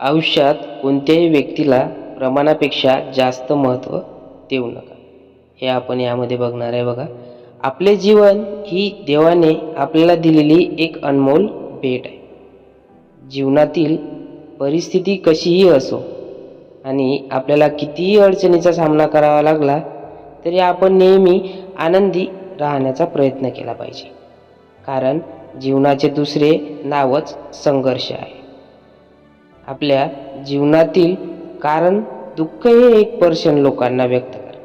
आयुष्यात कोणत्याही व्यक्तीला प्रमाणापेक्षा जास्त महत्त्व देऊ नका. हे आपण यामध्ये बघणार आहे बघा. आपले जीवन ही देवाने आपल्याला दिलेली एक अनमोल भेट आहे. जीवनातील परिस्थिती कशीही असो आणि आपल्याला कितीही अडचणीचा सामना करावा लागला तरी आपण नेहमी आनंदी राहण्याचा प्रयत्न केला पाहिजे. कारण जीवनाचे दुसरे नावच संघर्ष आहे. आपल्या जीवनातील कारण दुःख हे एक पर्सेंट लोकांना व्यक्त करा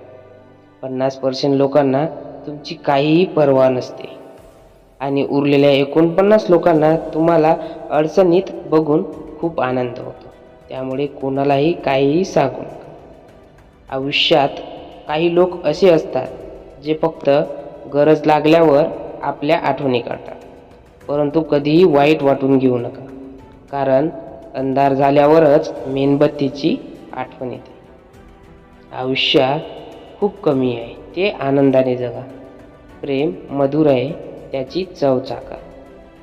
पन्नास पर्सेंट लोकांना तुमची काहीही पर्वा नसते. आणि उरलेल्या एकोणपन्नास लोकांना तुम्हाला अडचणीत बघून खूप आनंद होतो. त्यामुळे कोणालाही काहीही सांगू नका. आयुष्यात काही लोक असे असतात जे फक्त गरज लागल्यावर आपल्या आठवणी काढतात. परंतु कधीही वाईट वाटून घेऊ नका. कारण अंधार झाल्यावरच मेणबत्तीची आठवण येते. आयुष्यात खूप कमी आहे ते आनंदाने जगा. प्रेम मधुर आहे त्याची चव चाका.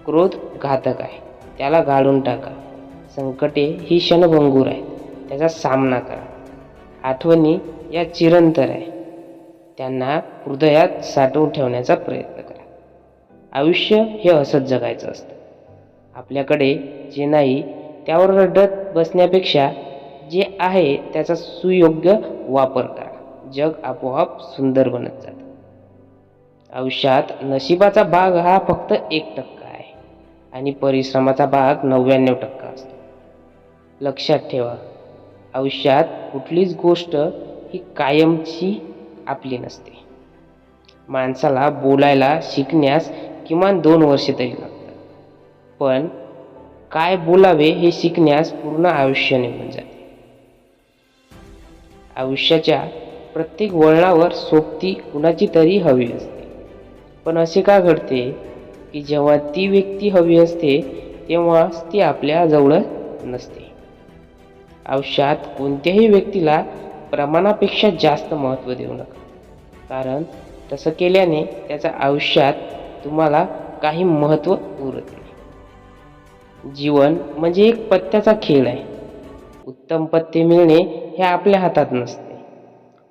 क्रोध घातक आहे त्याला गाळून टाका. संकटे ही क्षणभंगूर आहेत त्याचा सामना करा. आठवणी या चिरंतर आहे त्यांना हृदयात साठवून ठेवण्याचा प्रयत्न करा. आयुष्य हे असंच जगायचं असतं. आपल्याकडे जे नाही त्यावर रडत बसण्यापेक्षा जे आहे त्याचा सुयोग्य वापर करा. जग आपोआप सुंदर बनत जातं. आयुष्यात नशिबाचा भाग हा फक्त एक टक्का आहे आणि परिश्रमाचा भाग नव्याण्णव टक्का असतो. लक्षात ठेवा आयुष्यात कुठलीच गोष्ट ही कायमची आपली नसते. माणसाला बोलायला शिकण्यास किमान दोन वर्षे तरी लागतात. पण काय बोलावे हे शिकण्यास पूर्ण आयुष्य निघून जाते. आयुष्याच्या प्रत्येक वळणावर सोबती कुणाची तरी हवी असते. पण असे का घडते की जेव्हा ती व्यक्ती हवी असते तेव्हाच ती आपल्या जवळ नसते. आयुष्यात कोणत्याही व्यक्तीला प्रमाणापेक्षा जास्त महत्त्व देऊ नका. कारण तसं केल्याने त्याचा आयुष्यात तुम्हाला काही महत्त्व उरते जीवन म्हणजे एक पत्त्याचा खेळ आहे. उत्तम पत्ते मिळणे हे आपल्या हातात नसते.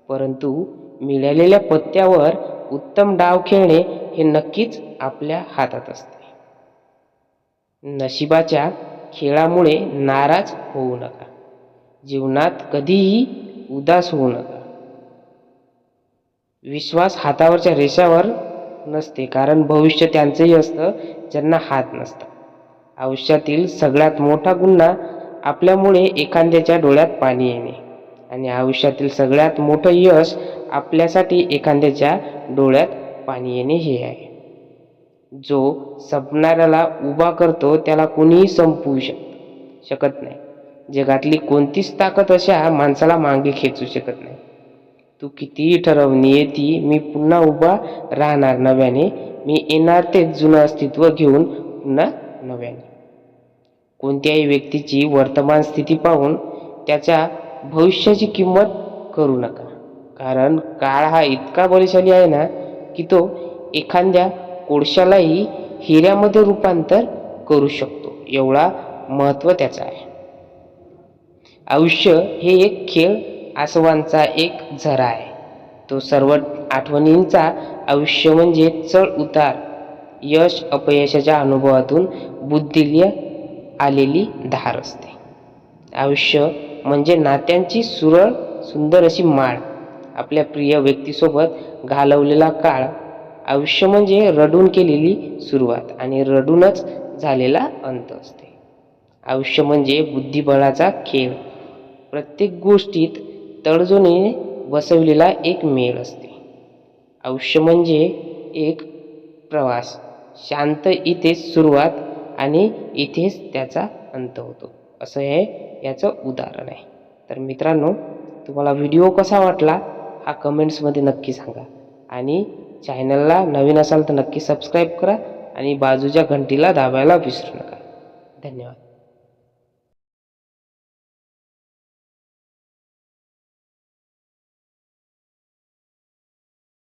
परंतु मिळालेल्या पत्त्यावर उत्तम डाव खेळणे हे नक्कीच आपल्या हातात असते. नशिबाच्या खेळामुळे नाराज होऊ नका. जीवनात कधीही उदास होऊ नका. विश्वास हातावरच्या रेषावर नसते कारण भविष्य त्यांचंही असतं ज्यांना हात नसतात. आयुष्यातील सगळ्यात मोठा गुन्हा आपल्यामुळे एखाद्याच्या डोळ्यात पाणी येणे. आणि आयुष्यातील सगळ्यात मोठं यश आपल्यासाठी एखाद्याच्या डोळ्यात पाणी येणे हे आहे. जो संपणाऱ्याला उभा करतो त्याला कोणीही संपवू शक शकत नाही. जगातली कोणतीच ताकद अशा माणसाला मागे खेचू शकत नाही. तू कितीही ठरवणी येती मी पुन्हा उभा राहणार नव्याने. मी येणार ते जुनं अस्तित्व घेऊन पुन्हा नव्याने. कोणत्याही व्यक्तीची वर्तमान स्थिती पाहून त्याच्या भविष्याची किंमत करू नका. कारण काळ हा इतका बलशाली आहे ना की तो एखाद्या कोळशालाही हिऱ्यामध्ये रूपांतर करू शकतो. एवढा महत्त्व त्याचा आहे. आयुष्य हे एक खेळ आसवांचा एक झरा आहे. तो सर्व आठवणींचा आयुष्य म्हणजे चढ उतार यश अपयशाच्या अनुभवातून बुद्धिल्य आलेली धार असते. आयुष्य म्हणजे नात्यांची सुरळ सुंदर अशी माळ. आपल्या प्रिय व्यक्तीसोबत घालवलेला काळ आयुष्य म्हणजे रडून केलेली सुरुवात आणि रडूनच झालेला अंत असते. आयुष्य म्हणजे बुद्धिबळाचा खेळ. प्रत्येक गोष्टीत तडजोडीने बसवलेला एक मेळ असते. आयुष्य म्हणजे एक प्रवास. शांत इथेच सुरुवात आणि इथेच त्याचा अंत होतो. असं हे याचं उदाहरण आहे. तर मित्रांनो तुम्हाला व्हिडिओ कसा वाटला हा कमेंट्समध्ये नक्की सांगा. आणि चॅनलला नवीन असाल तर नक्की सबस्क्राईब करा आणि बाजूच्या घंटीला दाबायला विसरू नका. धन्यवाद.